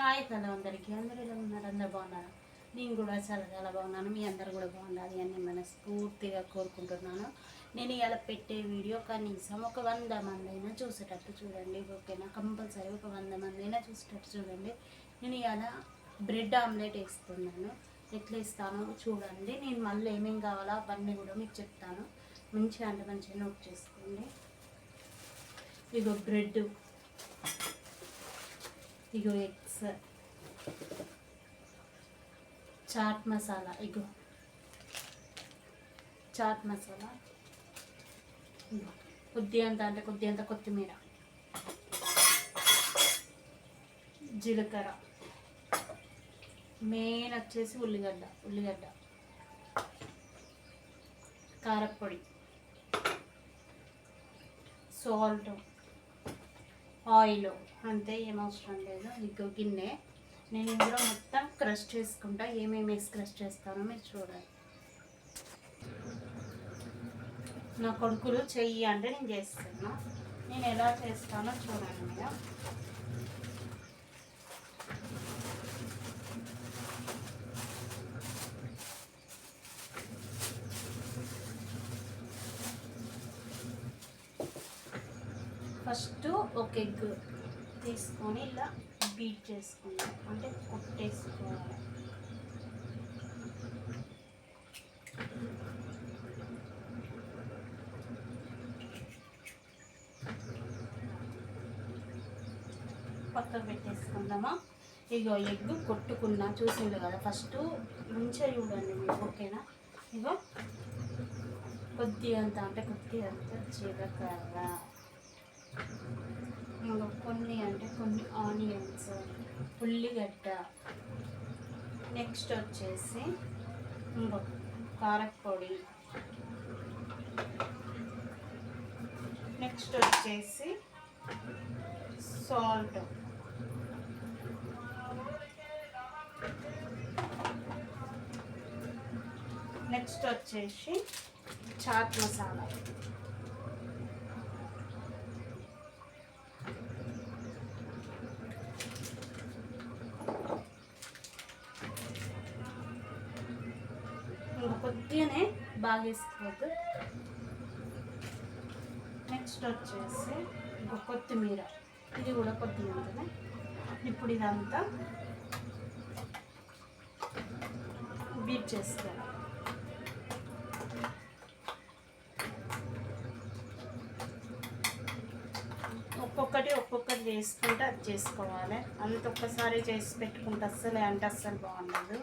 Hi hello అందరికీ. అందరూ ఎలా ఉన్నారు? అందరు బాగున్నారా? నేను కూడా చాలా చాలా బాగున్నాను. మీ అందరు కూడా బాగుండాలి అని మనస్ఫూర్తిగా కోరుకుంటున్నాను. నేను ఇలా పెట్టే వీడియో కనీసం ఒక వంద మంది అయినా చూసేటట్టు చూడండి ఓకేనా? కంపల్సరీ ఒక వంద మంది అయినా చూసేటట్టు చూడండి. నేను ఇలా బ్రెడ్ ఆమ్లెట్ వేస్తున్నాను. ఎట్లా ఇస్తానో చూడండి. నేను మళ్ళీ ఏమేమి కావాలో అవన్నీ కూడా మీకు చెప్తాను. మంచిగా అంటే మంచిగా నోట్ చేసుకోండి. ఇగో బ్రెడ్. ఇగో ఎగ్స్ చాట్ మసాలా ఇగో చాట్ మసాలా ఇగో కొద్ది అంత అంటే కొద్ది అంత కొత్తిమీర. జీలకర్ర. మెయిన్ వచ్చేసి ఉల్లిగడ్డ ఉల్లిగడ్డ. కారప్పొడి. సాల్ట్ ఆయిల్ అంతే ఏమవసరం లేదు ఇంకో గిన్నె. నేను ఇందులో మొత్తం క్రష్ చేసుకుంటా. ఏమేమి వేసి క్రష్ చేస్తానో మీరు చూడాలి నా కొడుకులు చెయ్యి అంటే నేను చేస్తాను. నేను ఎలా చేస్తానో చూడండి మీరు ఫస్ట్ ఒక ఎగ్ తీసుకొని ఇలా బీట్ చేసుకుందాం. అంటే కొట్టేసుకోవాలి. పక్కన పెట్టేసుకుందామా? ఇగో ఎగ్ కొట్టుకున్నా చూసిండు కదా ఫస్ట్ మంచిగా చూడండి మీరు ఓకేనా? ఇగో కొద్ది అంత అంటే కొద్ది అంత జీలకర్ర కొన్ని అంటే కొన్ని ఆనియన్స్ ఉల్లిగడ్డ. నెక్స్ట్ వచ్చేసి ఇంకో కారపొడి నెక్స్ట్ వచ్చేసి సాల్ట్. నెక్స్ట్ వచ్చేసి చాట్ మసాలా. ఇంకా కొద్దిగానే బాగా వేసుకోవద్దు. నెక్స్ట్ వచ్చేసి ఇంకా కొత్తిమీర. ఇది కూడా కొద్దిగా ఇప్పుడు ఇదంతా బీట్ చేస్తారు ఒక్కొక్కటి ఒక్కొక్కటి చేసుకుంటే అది చేసుకోవాలి. అంత ఒక్కసారి చేసి పెట్టుకుంటే అస్సలే అంటే అస్సలు బాగుండదు.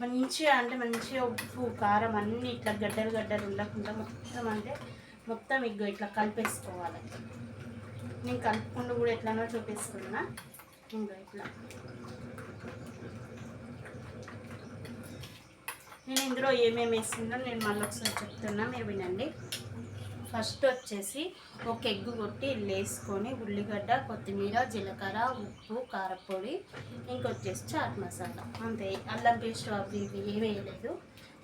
మంచిగా అంటే మంచిగా ఉప్పు కారం అన్నీ ఇట్లా గడ్డలు గడ్డలు ఉండకుండా మొత్తం అంటే మొత్తం ఇగ్గో ఇట్లా కలిపేసుకోవాలి. నేను కలుపుకుండా కూడా ఎట్లానో చూపిస్తున్నా. ఇంకా ఇట్లా. నేను ఇందులో ఏమేమి వేస్తుందో నేను మళ్ళీ ఒకసారి చెప్తున్నా. మీరు వినండి. ఫస్ట్ వచ్చేసి ఒక ఎగ్ కొట్టి లేసుకొని ఉల్లిగడ్డ కొత్తిమీర జీలకర్ర ఉప్పు కారపొడి ఇంకొచ్చేసి చాట్ మసాలా. అంతే. అల్లం పేస్ట్ అవి ఇవి ఏమి వేయలేదు.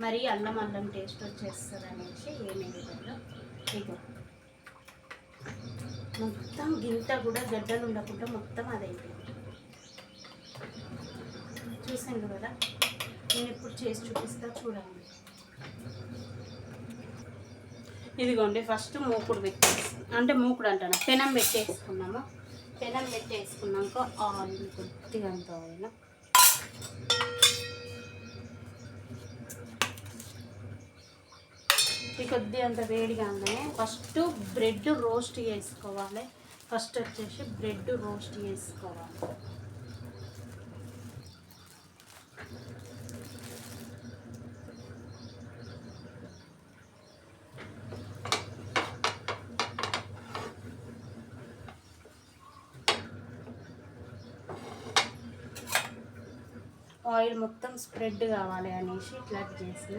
మరి అల్లం అల్లం టేస్ట్ వచ్చేస్తుంది అనేసి ఏమి వేయలేదు. ఇగో. మొత్తం గింత కూడా గడ్డలు ఉండకుండా మొత్తం అదైపోయింది చూసాను కదా? నేను ఇప్పుడు చేసి చూపిస్తా చూడండి. ఇదిగోండి ఫస్ట్ మూకుడు పెట్టేసి అంటే మూకుడు అంటాను? పెనం పెట్టేసుకున్నాము. పెనం పెట్టేసుకున్నాక ఆయిల్ కొద్దిగా అంత ఆయిల్ కొద్ది అంత వేడిగా ఫస్ట్ బ్రెడ్ రోస్ట్ చేసుకోవాలి. ఫస్ట్ వచ్చేసి బ్రెడ్ రోస్ట్ చేసుకోవాలి ఆయిల్ మొత్తం స్ప్రెడ్ కావాలి అనేసి ఇట్లా చేసిన.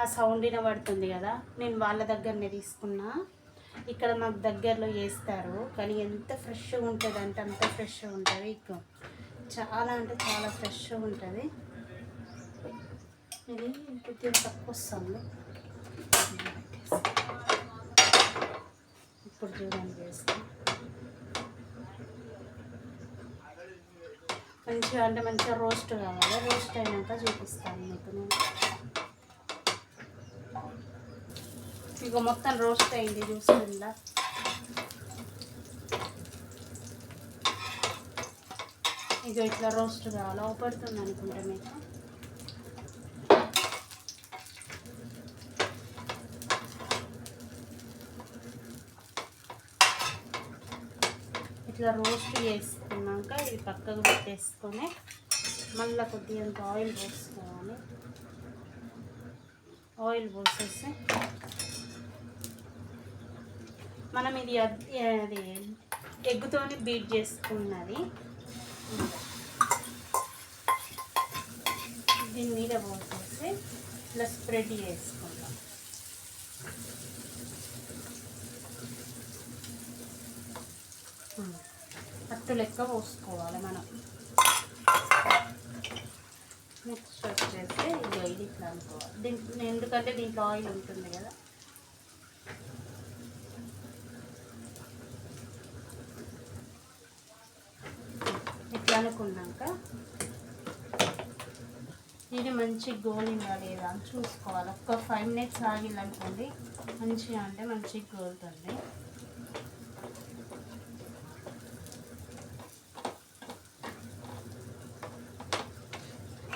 ఆ సౌండ్ వినబడుతుంది కదా నేను వాళ్ళ దగ్గరనే తీసుకున్నా. ఇక్కడ మాకు దగ్గరలో వేస్తారు కానీ ఎంత ఫ్రెష్గా ఉంటుంది అంటే అంత ఫ్రెష్గా ఉంటుంది. ఇక్కడ చాలా అంటే చాలా ఫ్రెష్గా ఉంటుంది. ఇది కొద్దిగా తక్కువ వస్తుంది. ఇప్పుడు చూడండి వేస్తాను మంచిగా అంటే మంచిగా రోస్ట్ కావాలి. రోస్ట్ అయినాక చూపిస్తాను మీకు నేను. ఇక మొత్తం రోస్ట్ అయింది చూస్తుందా ఇక ఇట్లా రోస్ట్ కావాలి? అవపడుతుంది అనుకుంటా మీకు. ఇట్లా రోస్ట్ చేసి చేసుకున్నాక ఇది పక్కకు పెట్టేసుకొని మళ్ళీ కొద్దిగా ఆయిల్ పోసుకోవాలి. ఆయిల్ పోసేసి మనం ఇది అది ఎగ్గుతోని బీట్ చేసుకున్నది. దీని మీద పోసేసి ఇలా స్ప్రెడ్ చేసి అట్టు లెక్క పోసుకోవాలి మనం నెక్స్ట్ వచ్చేసి ఇది ఆయిల్ ఇట్లా అనుకోవాలి దీంట్లో ఎందుకంటే దీంట్లో ఆయిల్ ఉంటుంది కదా ఇట్లా అనుకున్నాక ఇది మంచి గోలిందా లేదా అని చూసుకోవాలి ఒక్క ఫైవ్ మినిట్స్ ఆగిల్లనుకోండి మంచిగా అంటే మంచిగా గోలుతుంది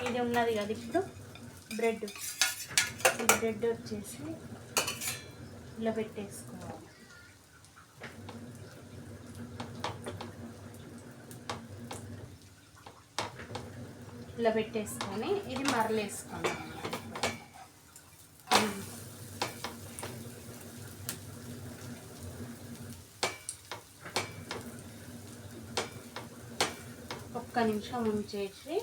ఇది ఉన్నది కదా ఇప్పుడు బ్రెడ్. ఈ బ్రెడ్ వచ్చేసి ఇలా పెట్టేసుకోవాలి. ఇలా పెట్టేసుకొని ఇది మరలేసుకోవాలి ఒక్క నిమిషం ఉంచేసి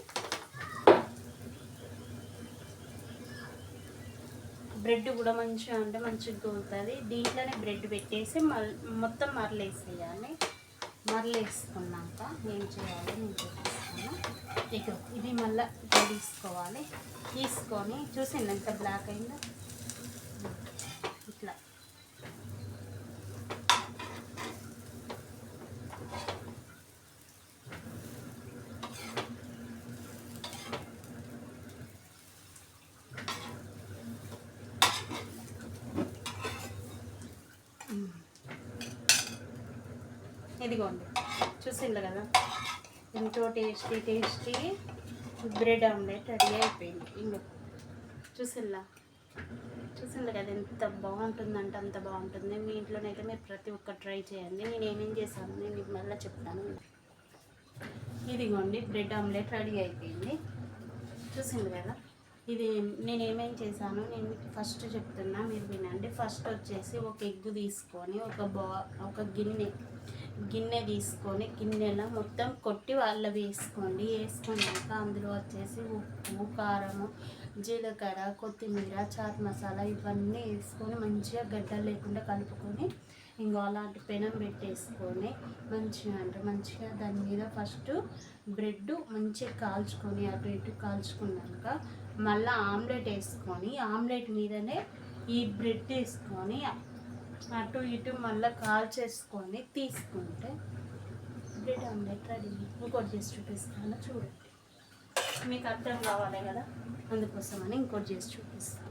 బ్రెడ్ కూడా మంచిగా అంటే మంచిగా గోలుతుంది దీంట్లోనే బ్రెడ్ పెట్టేసి మల్ మొత్తం మరలేసేయాలి. మరలేసుకున్నాక ఏం చేయాలి? నేను చూపిస్తాను. ఇక ఇది మళ్ళీ తీసుకోవాలి. తీసుకొని చూసింది ఎంత బ్లాక్ అయిందో ఇట్లా ఇదిగోండి చూసిండ్రు కదా? ఎంతో tasty tasty bread omelette ready అయిపోయింది. ఇంకో చూసిందా చూసిండ్రు కదా ఎంత బాగుంటుందంటే అంత బాగుంటుంది. మీ ఇంట్లోనైతే మీరు ప్రతి ఒక్క ట్రై చేయండి. నేను ఏమేం చేశాను నేను మీకు మళ్ళీ చెప్తాను. ఇదిగోండి బ్రెడ్ ఆమ్లెట్ రెడీ అయిపోయింది. చూసిండ్రు కదా? ఇది నేను ఏమేం చేశాను నేను మీకు ఫస్ట్ చెప్తున్నా మీరు వినండి. ఫస్ట్ వచ్చేసి ఒక ఎగ్గు తీసుకొని ఒక బా ఒక గిన్నె గిన్నె తీసుకొని గిన్నెలో మొత్తం కొట్టి వాళ్ళ వేసుకోండి. వేసుకున్నాక అందులో వచ్చేసి ఉప్పు కారము జీలకర్ర కొత్తిమీర చాట్ మసాలా ఇవన్నీ వేసుకొని మంచిగా గడ్డలు లేకుండా కలుపుకొని ఇంకో అలాంటి పెనం పెట్టేసుకొని మంచిగా అంటే మంచిగా దాని మీద ఫస్ట్ బ్రెడ్ మంచిగా కాల్చుకొని అటు ఇటు కాల్చుకున్నాక మళ్ళీ ఆమ్లెట్ వేసుకొని ఆమ్లెట్ మీదనే ఈ బ్రెడ్ వేసుకొని అటు ఇటు మళ్ళీ కాల్చేసుకొని తీసుకుంటే బ్రెడ్ ఆమ్లెట్ రెడీ. ఇంకోటి చేసి చూపిస్తాను చూడండి. మీకు అర్థం కావాలి కదా? అందుకోసమని ఇంకోటి చేసి చూపిస్తాను.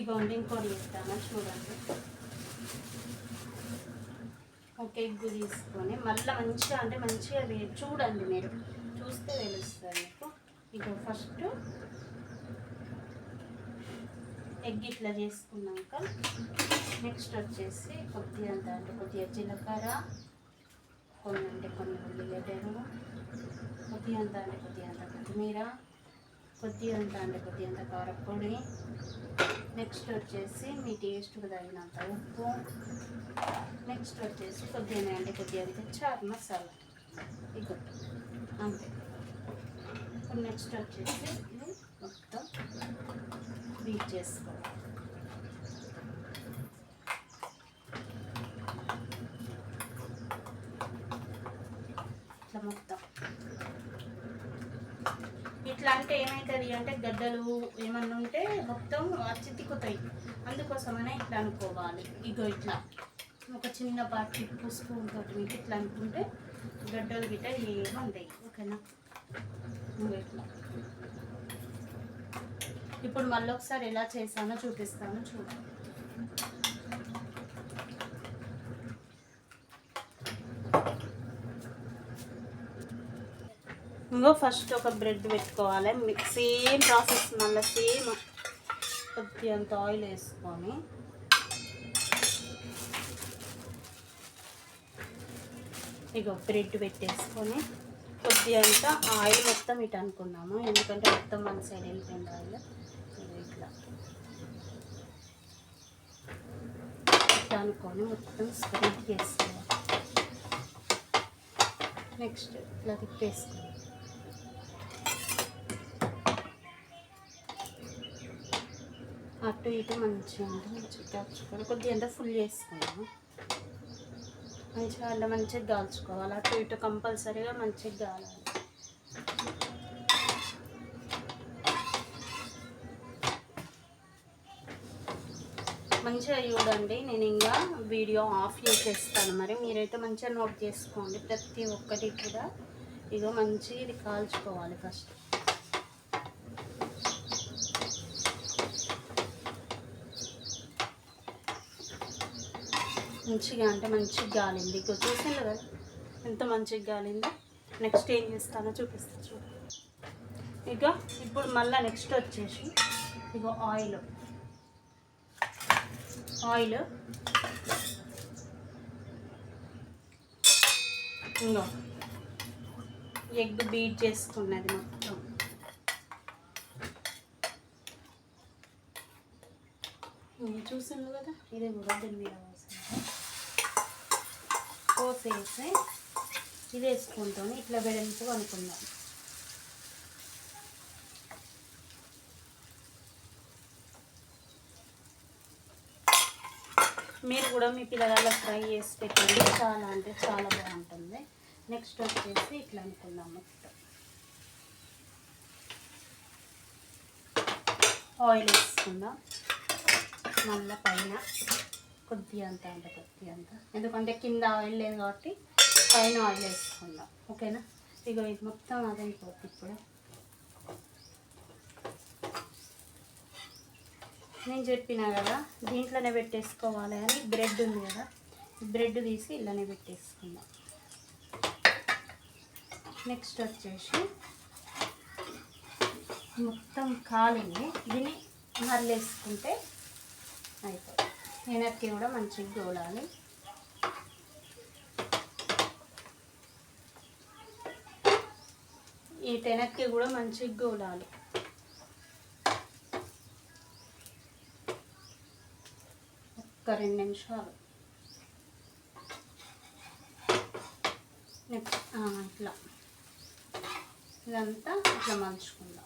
ఇగోండి ఇంకోటి చేస్తాను చూడండి. ఒక ఎగ్గు తీసుకొని మళ్ళీ మంచిగా అంటే మంచిగా చూడండి మీరు. చూస్తే తెలుస్తుంది. మీకు ఫస్ట్ ఎగ్ ఇట్లా చేసుకున్నాక నెక్స్ట్ వచ్చేసి కొద్దిగా అంత అంటే కొద్దిగా జీలకర్ర కొన్ని అంటే కొన్ని ఉల్లిగడ్డలు కొద్దిగా అంత అంటే కొద్దిగా అంత కొత్తిమీర కొద్దిగా అంత అంటే కొద్దిగా అంత కారపొడి. నెక్స్ట్ వచ్చేసి మీ టేస్ట్కి తగినంత ఉప్పు. నెక్స్ట్ వచ్చేసి కొద్దిగా అంటే కొద్దిగా అంత చార్ మసాలా. ఇక అంతే. ఇప్పుడు నెక్స్ట్ వచ్చేసి మొత్తం బీట్ చేసుకోవాలి. ఇట్లా మొత్తం. ఇట్లా అంటే ఏమవుతుంది అంటే గడ్డలు ఏమన్నా ఉంటే మొత్తం వచ్చి తిక్కుతాయి అందుకోసమనే ఇట్లా అనుకోవాలి. ఇగో ఇట్లా. ఒక చిన్న పాటి ఉప్పు స్పూన్ తోటి మీకు ఇట్లా అనుకుంటే గడ్డలు గిట్ట ఏమి ఉంటాయి ఓకేనా? ఇట్లా ఇప్పుడు మళ్ళీ ఒకసారి ఎలా చేసానో చూపిస్తాను చూడండి ఇంకో ఫస్ట్ ఒక బ్రెడ్ పెట్టుకోవాలి. మీకు సేమ్ ప్రాసెస్ మళ్ళీ సేమ్ కొద్ది అంత ఆయిల్ వేసుకొని. ఇగో బ్రెడ్ పెట్టేసుకొని. అంత ఆయిల్ మొత్తం ఇటు అనుకున్నాము? ఎందుకంటే మొత్తం మన సైడ్ వెళ్ళిపోయింది ఆయిల్ ఇట్లా. ఇట్లా అనుకొని మొత్తం స్ప్రెడ్ చేసుకోవాలి. నెక్స్ట్ ఇట్లా తిప్పేసుకోవాలి. అటు ఇటు మంచిగా ఉంటుంది. మంచిగా కొద్దిగా అంతా ఫుల్ చేసుకున్నాము మంచిగా అలా మంచిగా దాల్చుకోవాలి. అటు ఇటు కంపల్సరీగా మంచిగా దాలాలి. మంచిగా చూడండి నేను ఇంకా వీడియో ఆఫ్ చేసేస్తాను. మరి మీరైతే మంచిగా నోట్ చేసుకోండి. ప్రతి ఒక్కటి కూడా ఇదో మంచిగా ఇది కాల్చుకోవాలి ఫస్ట్. మంచిగా అంటే మంచిగా గాలింది. ఇక్కడ చూసాను కదా? ఎంత మంచిగా గాలిందో. నెక్స్ట్ ఏం చేస్తానో చూపిస్తాను చూడు. ఇక ఇప్పుడు మళ్ళీ నెక్స్ట్ వచ్చేసి ఇగో ఆయిల్ ఆయిల్ ఇంకో ఎగ్ బీట్ చేసుకున్నది మొత్తం. చూసాను కదా? ఇదే కూడా దీని మీద పోసాను పోసేసి ఇది వేసుకుంటాను ఇట్లా వెడల్పు అనుకుందాం మీరు కూడా మీ పిల్లగాళ్ళకి ఫ్రై చేసి పెట్టండి. చాలా అంటే చాలా బాగుంటుంది. నెక్స్ట్ వచ్చేసి ఇట్లా అనుకుందాం మొత్తం. ఆయిల్ వేసుకుందాం. మళ్ళీ పైన. కొద్ది అంత అంటే కొద్ది అంత. ఎందుకంటే కింద ఆయిల్ లేదు కాబట్టి పైన ఆయిల్ వేసుకుందాం ఓకేనా? ఇక ఇది మొత్తం అదైపోద్ది ఇప్పుడు. నేను చెప్పిన కదా దీంట్లోనే పెట్టేసుకోవాలి అని బ్రెడ్ ఉంది కదా బ్రెడ్ తీసి ఇలానే పెట్టేసుకుందాం నెక్స్ట్ వచ్చేసి మొత్తం కాలింది. దీన్ని మరలేసుకుంటే అయిపోతుంది వెనక్కి కూడా మంచిగా గోలాలి ఈ వెనక్కి కూడా మంచిగా గోలాలి ఒక్క రెండు నిమిషాలు. నెక్స్ట్ ఇట్లా. ఇదంతా ఇట్లా మలుచుకుందాం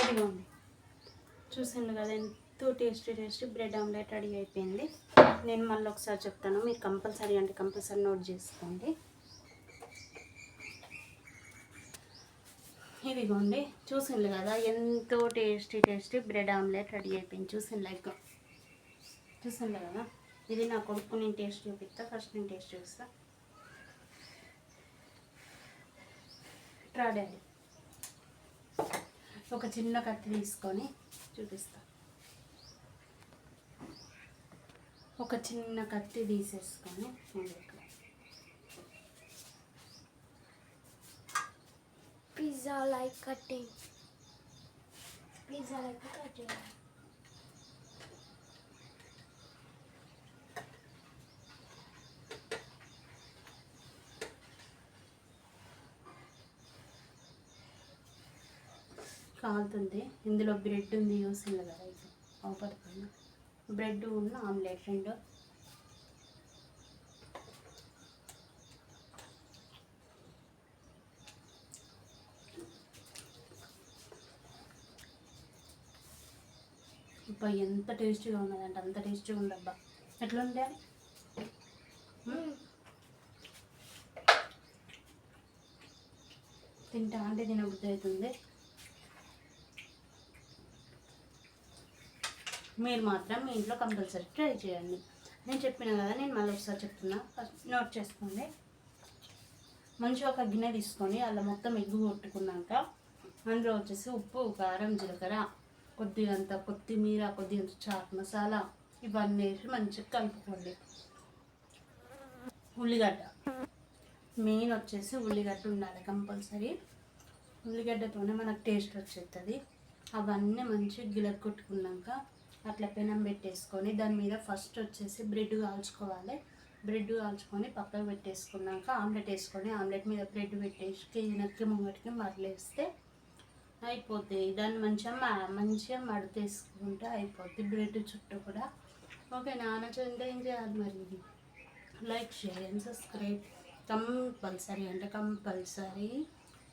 ఇదిగోండి చూసాను కదా ఎంతో tasty tasty bread omelette ready అయిపోయింది. నేను మళ్ళీ ఒకసారి చెప్తాను మీరు కంపల్సరీ అంటే కంపల్సరీ నోట్ చేసుకోండి. ఇదిగోండి చూసిండ్రు కదా ఎంతో tasty tasty bread omelette ready అయిపోయింది. చూసిండ్రు లైక్ చూసిండ్రు కదా ఇది నా కొడుకు నేను టేస్ట్ చూపిస్తా ఫస్ట్ నేను టేస్ట్ చూస్తా ట్రా ఒక చిన్న కత్తి తీసుకొని చూపిస్తా. ఒక చిన్న కత్తి తీసేసుకొని pizza like cutting pizza like cutting కాలుతుంది ఇందులో బ్రెడ్ ఉంది చూసింది కదా ఇది అవపడుతుంది? బ్రెడ్ ఉన్న ఆమ్లెట్ రెండు. అబ్బా ఎంత టేస్టీగా ఉన్నదంటే అంత టేస్టీగా ఉండబ్బా ఎట్లా ఉండే తింటా అంటే తినబుద్ధి అవుతుంది. మీరు మాత్రం మీ ఇంట్లో కంపల్సరీ ట్రై చేయండి. నేను చెప్పిన కదా నేను మళ్ళీ ఒకసారి చెప్తున్నా. ఫస్ట్ నోట్ చేసుకోండి. మంచిగా ఒక గిన్నె తీసుకొని అలా మొత్తం ఎగ్గు కొట్టుకున్నాక అందులో వచ్చేసి ఉప్పు కారం జీలకర్ర కొద్దిగంత కొత్తిమీర కొద్దిగంత చాట్ మసాలా ఇవన్నీ వేసి మంచిగా కలుపుకోండి. ఉల్లిగడ్డ. మెయిన్ వచ్చేసి ఉల్లిగడ్డ ఉండాలి కంపల్సరీ. ఉల్లిగడ్డతోనే మనకు టేస్ట్ వచ్చేస్తుంది అవన్నీ మంచిగా గిలక్ కొట్టుకున్నాక అట్లా పెనం పెట్టేసుకొని దాని మీద ఫస్ట్ వచ్చేసి బ్రెడ్ కాల్చుకోవాలి. బ్రెడ్ కాల్చుకొని పక్కకు పెట్టేసుకున్నాక ఆమ్లెట్ వేసుకొని ఆమ్లెట్ మీద బ్రెడ్ పెట్టేసి వెనక్కి ముంగటికి మరలేస్తే అయిపోతాయి దాన్ని మంచిగా మంచిగా మడతేసుకుంటే అయిపోద్ది. బ్రెడ్ చుట్టూ కూడా. ఓకే నాన్న చూస్తే ఏం చేయాలి మరి ఇది? Like share and subscribe. Compulsory అంటే కంపల్సరీ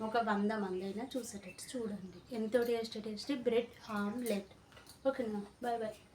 ఒక వంద మంది అయినా చూసేటట్టు చూడండి. ఎంతో taste taste bread omelette. Okay. Bye-bye.